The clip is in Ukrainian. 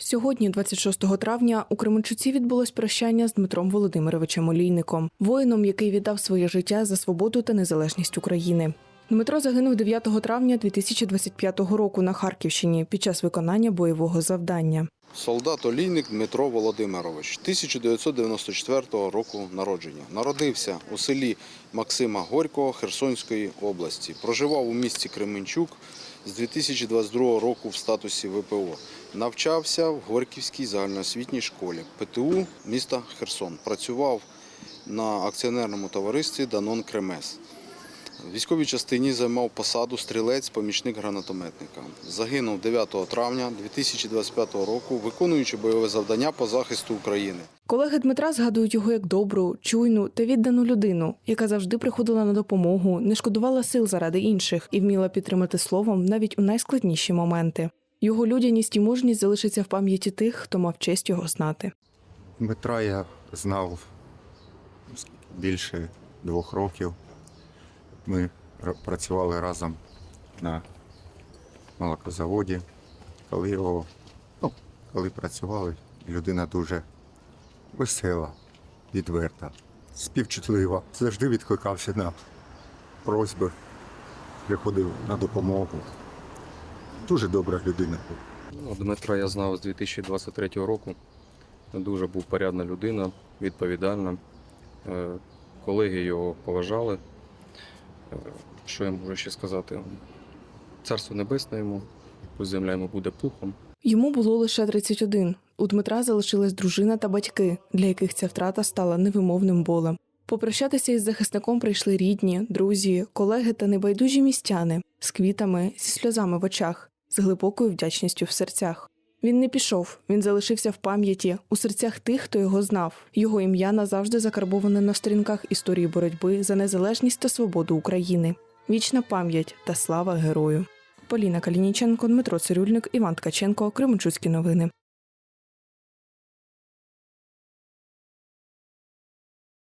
Сьогодні, 26 травня, у Кременчуці відбулось прощання з Дмитром Володимировичем Олійником, воїном, який віддав своє життя за свободу та незалежність України. Дмитро загинув 9 травня 2025 року на Харківщині під час виконання бойового завдання. Солдат Олійник Дмитро Володимирович, 1994 року народження. Народився у селі Максима Горького Херсонської області. Проживав у місті Кременчук з 2022 року в статусі ВПО. Навчався в Горьківській загальноосвітній школі ПТУ міста Херсон. Працював на акціонерному товаристві Данон Кремес. В військовій частині займав посаду стрілець-помічник гранатометника. Загинув 9 травня 2025 року, виконуючи бойове завдання по захисту України. Колеги Дмитра згадують його як добру, чуйну та віддану людину, яка завжди приходила на допомогу, не шкодувала сил заради інших і вміла підтримати словом навіть у найскладніші моменти. Його людяність і мужність залишиться в пам'яті тих, хто мав честь його знати. Дмитра я знав більше двох років. Ми працювали разом на молокозаводі. Коли його, ну, коли працювали, людина дуже весела, відверта, співчутлива. Завжди відкликався на просьби, приходив на допомогу. Дуже добра людина. Ну, Дмитра я знав з 2023 року. Дуже був порядна людина, відповідальна. Е, Колеги його поважали. Що я можу ще сказати? Царство небесне йому, пусть земля йому буде пухом. Йому було лише 31. У Дмитра залишилась дружина та батьки, для яких ця втрата стала невимовним болем. Попрощатися із захисником прийшли рідні, друзі, колеги та небайдужі містяни з квітами, зі сльозами в очах, з глибокою вдячністю в серцях. Він не пішов, він залишився в пам'яті, у серцях тих, хто його знав. Його ім'я назавжди закарбоване на сторінках історії боротьби за незалежність та свободу України. Вічна пам'ять та слава герою. Поліна Калініченко, Дмитро Цирюльник, Іван Ткаченко, Кременчуцькі новини.